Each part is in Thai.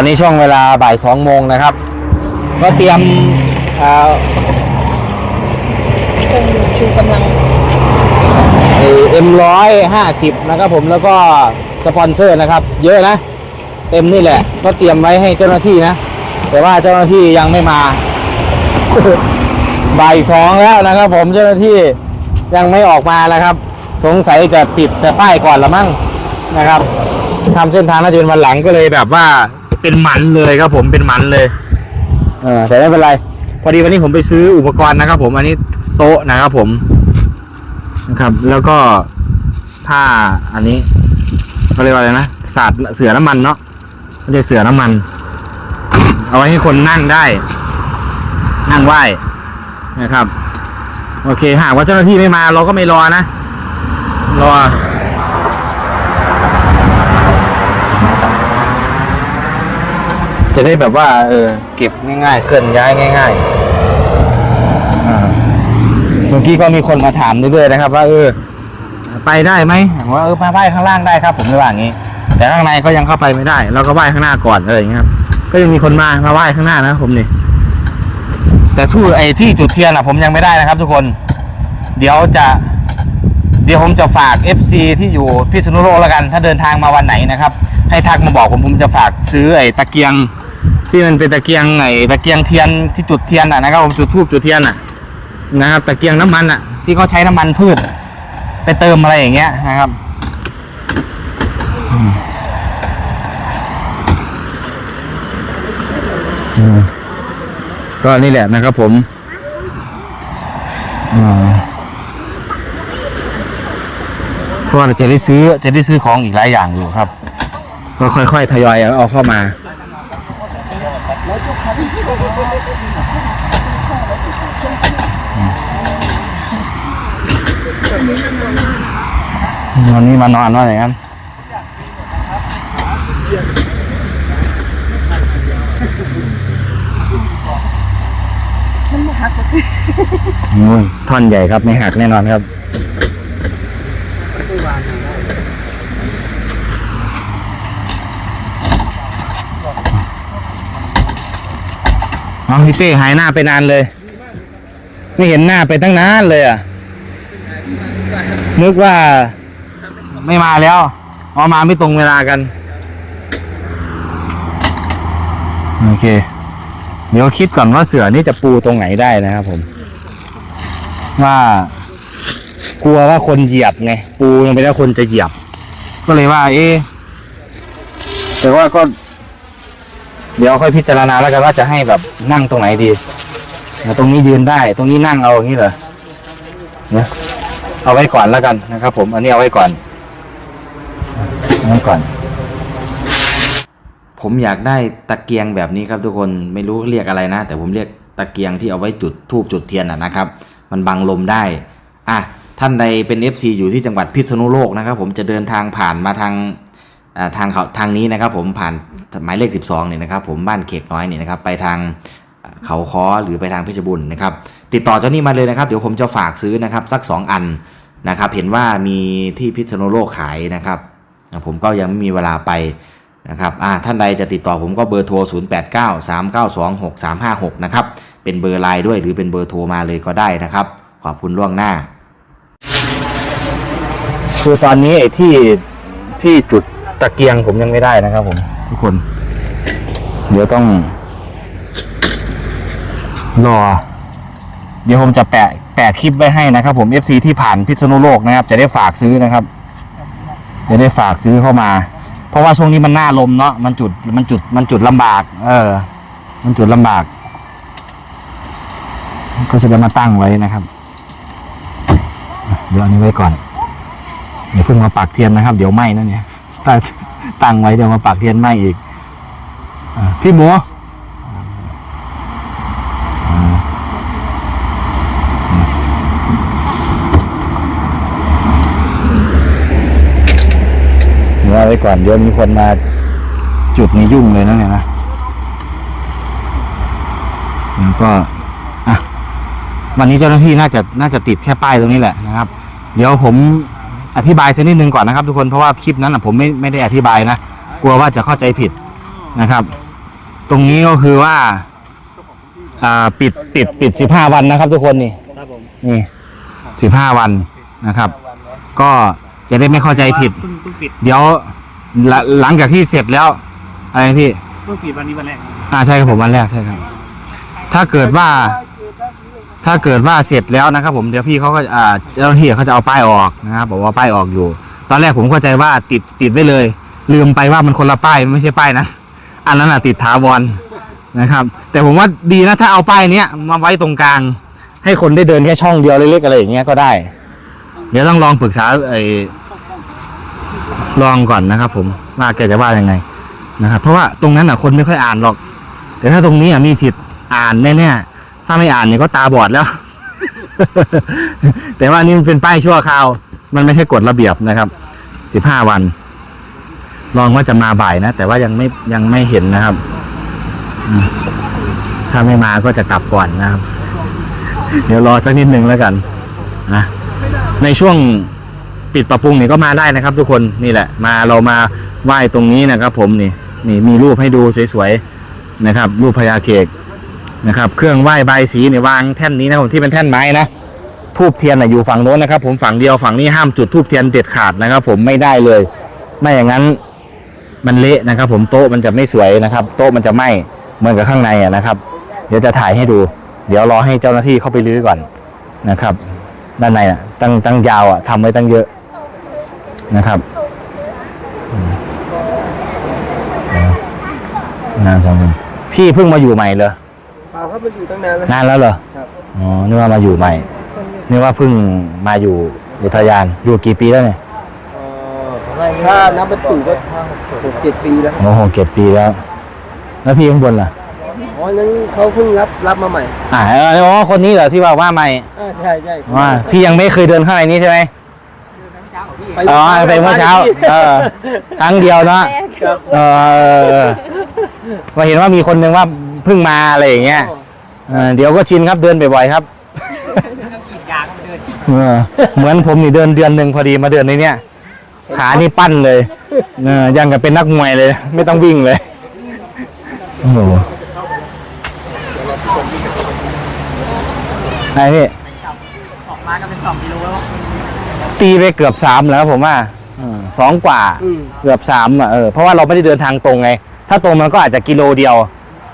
อนนี้ช่วงเวลาบ่ายสองโมงนะครับ ก็เตรียมเอ่อเครื่องดื่มชูกำลังเอ็มร้อยห้าสิบนะครับผมแล้วก็สปอนเซอร์นะครับ เยอะนะเต็มนี่แหละ ก็เตรียมไว้ให้เจ้าหน้าที่นะ แต่ว่าเจ้าหน้าที่ยังไม่มาบ่ายสองแล้วนะครับ ผมเจ้าหน้าที่ยังไม่ออกมานะครับ สงสัยจะติดแต่ป้ายก่อนละมั้งนะครับทำเส้นทางน่าจะเป็นวันหลังก็เลยแบบว่า เป็นหมันเลยครับผมเป็นหมันเลยเออแต่ไม่เป็นไร พอดีวันนี้ผมไปซื้ออุปกรณ์นะครับ ผมอันนี้โต๊ะนะครับผมนะครับ แล้วก็ผ้าอันนี้เขาเรียกว่าอะไรนะศาสตร์เสือน้ำมันเนาะเขาเรียกเสือน้ำมัน เอาไว้ให้คนนั่งได้ นั่งไหว้นะครับ โอเคหากว่าเจ้าหน้าที่ไม่มาเราก็ไม่รอนะ รอ จะได้แบบว่า เออเก็บง่ายๆ เคลื่อนย้ายง่ายๆอ่าเมื่อกี้ก็มีคนมาถามเรื่อยๆนะครับ ว่าเออ ไปได้ไหมผมว่าเออมาไหว้ข้างล่างได้ครับ ผมเลยว่าอย่างนี้ แต่ข้างในก็ยังเข้าไปไม่ได้ เราก็ไหว้ข้างหน้าก่อนอะไรอย่างเงี้ยครับ ก็ยังมีคนมามาไหว้ข้างหน้านะผมนี่ แต่ทู่ไอ้ที่จุดเทียนอะ ผมยังไม่ได้นะครับ ทุกคน เดี๋ยวจะเดี๋ยวผมจะฝาก FC ที่อยู่พิษณุโลกแล้วกัน ถ้าเดินทางมาวันไหนนะครับ ให้ทักมาบอกผมผมจะฝากซื้อไอ้ตะเกียง ที่มันเป็นตะเกียงไอ้ตะเกียงเทียนที่จุดเทียนอะนะครับผมจุดทูบจุดเทียนอะนะครับตะเกียงน้ำมันอะ ที่เขาใช้น้ำมันพืช ไปเติมอะไรอย่างเงี้ยนะครับก็นี่แหละนะครับผมอ่าเพราะเราจะได้ซื้อจะได้ซื้อของอีกหลายอย่างอยู่ครับ ก็ค่อยๆทยอยเอาเข้ามา วันนี้มานอนว่าอย่างนั้นนู่นท่อนใหญ่ครับไม่หักแน่นอนครับ น้องพี่เต้หายหน้าไปนานเลย ไม่เห็นหน้าไปตั้งนานเลยอะนึกว่าไม่มาแล้วอ๋อมาไม่ตรงเวลากัน โอเค เดี๋ยวคิดก่อนว่าเสือนี่จะปูตรงไหนได้นะครับผม ว่ากลัวว่าคนเหยียบไงปูยังไม่ได้คนจะเหยียบ ก็เลยว่า เอ๊แต่ว่าก็ เดี๋ยวค่อยพิจารณาแล้วกันว่าจะให้แบบนั่งตรงไหนดีตรงนี้ยืนได้ ตรงนี้นั่งเอาอย่างนี้เหรอเนี่ยเอาไว้ก่อนแล้วกันนะครับ ผม อันนี้เอาไว้ก่อนเอาไว้ก่อน ผมอยากได้ตะเกียงแบบนี้ครับทุกคนไม่รู้เรียกอะไรนะ แต่ผมเรียกตะเกียงที่เอาไว้จุดทูบจุดเทียนนะนะครับ มันบังลมได้ อะท่านใดเป็น FC อยู่ที่จังหวัดพิษณุโลกนะครับ ผมจะเดินทางผ่านมาทาง ทางเขาทางนี้นะครับผมผ่านหมายเลข 12เนี่ยนะครับผมบ้านเขกน้อยเนี่ยนะครับไปทางเขาค้อหรือไปทางเพชรบุรีนะครับติดต่อเจ้านี่มาเลยนะครับ เดี๋ยวผมจะฝากซื้อนะครับสัก 2 อันนะครับเห็นว่ามีที่พิษณุโลกขายนะครับ ผมก็ยังไม่มีเวลาไปนะครับท่านใดจะติดต่อผมก็เบอร์โทร 0893926356 นะครับ เป็นเบอร์ไลน์ด้วยหรือเป็นเบอร์โทรมาเลยก็ได้นะครับ ขอบคุณล่วงหน้า คือตอนนี้ไอ้ที่ที่จุด ตะเกียงผมยังไม่ได้นะครับผม ทุกคน เดี๋ยวต้อง รอ เดี๋ยวผมจะแปะแปะคลิปไว้ให้นะครับผม FC ที่ผ่านพิษณุโลกนะครับ จะได้ฝากซื้อนะครับจะได้ฝากซื้อเข้ามา เพราะว่าช่วงนี้มันหน้าลมเนาะมันจุดมันจุดมันจุดลำบาก เออ มันจุดลำบาก ก็จะได้มาตั้งไว้นะครับเดี๋ยวอันนี้ไว้ก่อนเดี๋ยวเพิ่งมาปักเทียนนะครับ เดี๋ยวไหม้นะเนี่ย ตั้งไว้เดี๋ยวมาปักเทียนไหม้อีกอพี่หมูเดี๋ยวเอาไว้ก่อนเดี๋ยวมีคนมาจุดนี้ยุ่งเลยนะเนี่ยนะ แล้วก็อะวันนี้เจ้าหน้าที่น่าจะน่าจะติดแค่ป้ายตรงนี้แหละนะครับ เดี๋ยวผม อธิบายสักนิดนึงก่อนนะครับ ทุกคนเพราะว่าคลิปนั้นนะผมไม่ไม่ได้อธิบายนะกลัวว่าจะเข้าใจผิดนะครับ ตรงนี้ก็คือว่า อ่าปิดปิดปิดสิบห้าวันนะครับ ทุกคนนี่ครับผมนี่สิบห้าวันนะครับ ก็จะได้ไม่เข้าใจผิด เพิ่งเพิ่งปิดเดี๋ยวหลังหลังจากที่เสร็จแล้ว อะไรนะพี่ เพิ่งปิดวันนี้วันแรก อ่าใช่ครับผมวันแรกใช่ครับ ถ้าเกิดว่า ถ้าเกิดว่าเสร็จแล้วนะครับ ผมเดี๋ยวพี่เขาก็อ่าเจ้าหน้าที่เขาจะเอาป้ายออกนะครับบอกว่าป้ายออกอยู่ ตอนแรกผมเข้าใจว่าติดติดไว้เลย ลืมไปว่ามันคนละป้ายไม่ใช่ป้ายนะอันนั้นอะติดถาวรนะครับ แต่ผมว่าดีนะถ้าเอาป้ายเนี้ยมาไว้ตรงกลาง ให้คนได้เดินแค่ช่องเดียวเล็กๆอะไรอย่างเงี้ยก็ได้ เดี๋ยวต้องลองปรึกษาไอ้ลองก่อนนะครับ ผมว่าแกจะว่ายังไงนะครับเพราะว่าตรงนั้นอะคนไม่ค่อยอ่านหรอก แต่ถ้าตรงนี้อะมีสิทธิ์อ่านแน่ๆ ถ้าไม่อ่านเนี่ยก็ตาบอดแล้ว แต่ว่านี่มันเป็นป้ายชั่วคราว มันไม่ใช่กฎระเบียบนะครับสิบห้าวัน ลองว่าจะมาบ่ายนะ แต่ว่ายังไม่ยังไม่เห็นนะครับ ถ้าไม่มาก็จะกลับก่อนนะครับ เดี๋ยวรอสักนิดหนึ่งแล้วกันนะในช่วงปิดปรับปรุงนี่ก็มาได้นะครับ ทุกคนนี่แหละ มาเรามาไหว้ตรงนี้นะครับ ผมนี่นี่มีรูปให้ดูสวยๆนะครับ รูปพญาเขก นะครับ เครื่องไหว้ใบสีเนี่ยวางแท่นนี้นะผมที่เป็นแท่นไม้นะทูบเทียนนะอยู่ฝั่งโน้นนะครับ ผมฝั่งเดียวฝั่งนี้ห้ามจุดทูบเทียนเด็ดขาดนะครับ ผมไม่ได้เลย ไม่อย่างนั้นมันเละนะครับ ผมโต๊ะมันจะไม่สวยนะครับ โต๊ะมันจะไหม้เหมือนกับข้างในอะนะครับ เดี๋ยวจะถ่ายให้ดู เดี๋ยวรอให้เจ้าหน้าที่เข้าไปรื้อก่อนนะครับ ด้านในอะตั้งตั้งยาวอะทำไว้ตั้งเยอะนะครับนานจังเลยพี่เพิ่งมาอยู่ใหม่เหร อเปล่าครับมันอยู่ตั้งนานแล้วนานแล้วเหรอครับอ๋อนึกว่ามาอยู่ใหม่นึกว่าเพิ่งมาอยู่อุทยานอยู่กี่ปีแล้วเนี่ยถ้านับเป็นตู่ก็หกเจ็ดปีแล้วโอ้โหเก็บปีแล้ว แล้วพี่ข้างบนล่ะอ๋อนั้นเขาเพิ่งรับรับมาใหม่อ่าอ๋อคนนี้เหรอที่ว่าว่าใหม่อ่าใช่ใช่ว่าพี่ยังไม่เคยเดินข้างในนี้ใช่ไหมอ๋อไปเมื่อเช้า เออครั้งเดียวเนาะครับเออว่าเห็นว่ามีคนหนึ่งว่า เพิ่งมาอะไรอย่างเงี้ยเออเดี๋ยวก็ชินครับเดินบ่อยๆครับเออเหมือนผมนี่เดินเดือนหนึ่งพอดีมาเดินในเนี้ยขานี่ปั้นเลยเออยังกับเป็นนักมวยเลย ไม่ต้องวิ่งเลยโอ้โหไอ้นี่ออกมาก็เป็นสองกิโลแล้วตีไปเกือบสามแล้วผมว่าอืมสองกว่า อืมเกือบสามอะเออเพราะว่าเราไม่ได้เดินทางตรงไง ถ้าตรงมันก็อาจจะกิโลเดียว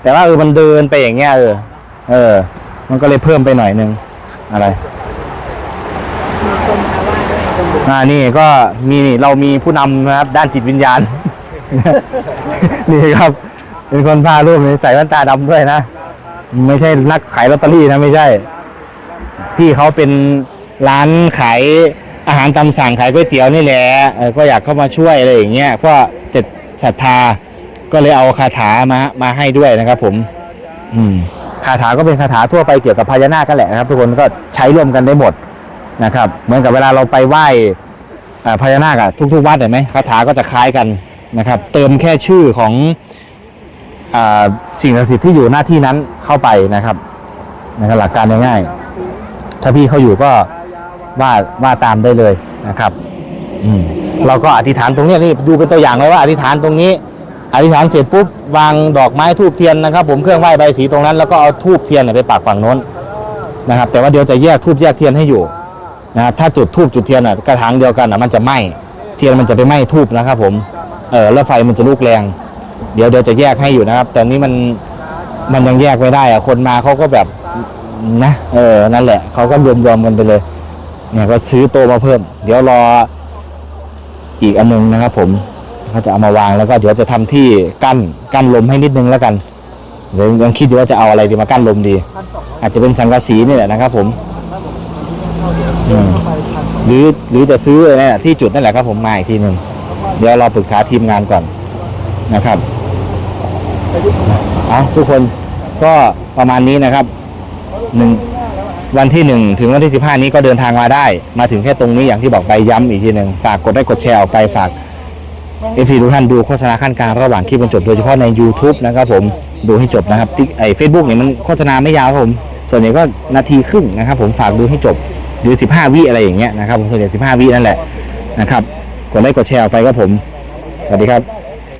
แต่ว่าเออมันเดินไปอย่างเงี้ยเออ เออ มันก็เลยเพิ่มไปหน่อยนึง อะไรอ่านี่ก็มีนี่เรามีผู้นำนะครับ ด้านจิตวิญญาณ นี่ครับ เป็นคนพารูปใส่แว่นตาดำด้วยนะ ไม่ใช่นักขายลอตเตอรี่นะไม่ใช่ พี่เขาเป็นร้านขายอาหารตามสั่งขายก๋วยเตี๋ยวนี่แหละก็อยากเข้ามาช่วยอะไรอย่างเงี้ยก็เจ็ดศรัทธา ก็เลยเอาคาถามามาให้ด้วยนะครับผม อืมคาถาก็เป็นคาถาทั่วไปเกี่ยวกับพญานาคกันแหละนะครับ ทุกคนก็ใช้ร่วมกันได้หมดนะครับ เหมือนกับเวลาเราไปไหว้อ่าพญานาคอะทุกๆวัดเห็นไหมคาถาก็จะคล้ายกันนะครับ เติมแค่ชื่อของอ่าสิ่งศักดิ์สิทธิ์ที่อยู่หน้าที่นั้นเข้าไปนะครับนะครับหลักการง่ายๆถ้าพี่เขาอยู่ก็ว่าว่าตามได้เลยนะครับ อืมเราก็อธิษฐานตรงนี้นี่ดูเป็นตัวอย่างเลยว่าอธิษฐานตรงนี้ อธิษฐานเสร็จปุ๊บวางดอกไม้ทูบเทียนนะครับ ผมเครื่องไหว้ใบสีตรงนั้นแล้วก็เอาทูบเทียนเนี่ยไปปักฝั่งโน้นนะครับ แต่ว่าเดี๋ยวจะแยกทูบแยกเทียนให้อยู่นะครับถ้าจุดทูบจุดเทียนอะกระถางเดียวกันอะมันจะไหม้เทียนมันจะไปไหม้ทูบนะครับ ผมเออแล้วไฟมันจะลุกแรง เดี๋ยวเดี๋ยวจะแยกให้อยู่นะครับ แต่นี้มันมันยังแยกไม่ได้อะคนมาเขาก็แบบนะเออนั่นแหละเขาก็รวมรวมๆกันไปเลยเนี่ยก็ซื้อโตมาเพิ่ม เดี๋ยวรออีกอันหนึงนะครับ ผม เขาจะเอามาวางแล้วก็เดี๋ยวจะทำที่กั้นกั้นลมให้นิดนึงแล้วกันเดี๋ยวยังคิดอยู่ว่าจะเอาอะไรดีมากั้นลมดี อาจจะเป็นสังกะสีนี่แหละนะครับผมอืมหรือหรือจะซื้อเนี่ยที่จุดนั่นแหละครับ ผมมาอีกทีหนึ่งเดี๋ยวเราปรึกษาทีมงานก่อนนะครับเอาทุกคนก็ประมาณนี้นะครับหนึ่งวันที่หนึ่งถึงวันที่สิบห้านี้ก็เดินทางมาได้ มาถึงแค่ตรงนี้อย่างที่บอกไปย้ำอีกทีหนึ่งฝากกดได้กดแชร์ออกไปฝาก เอฟซีทุกท่านดูโฆษณาขั้นกลางระหว่างคลิปจนจบโดยเฉพาะใน YouTube นะครับผมดูให้จบนะครับที่ไอเฟซบุ๊กเนี่ยมันโฆษณาไม่ยาวครับผม ส่วนใหญ่ก็นาทีครึ่งนะครับ ผมฝากดูให้จบหรือ 15 วิอะไรอย่างเงี้ยนะครับผมส่วนใหญ่15 วินั่นแหละนะครับกดไลค์กดแชร์ออกไปครับผม สวัสดีครับ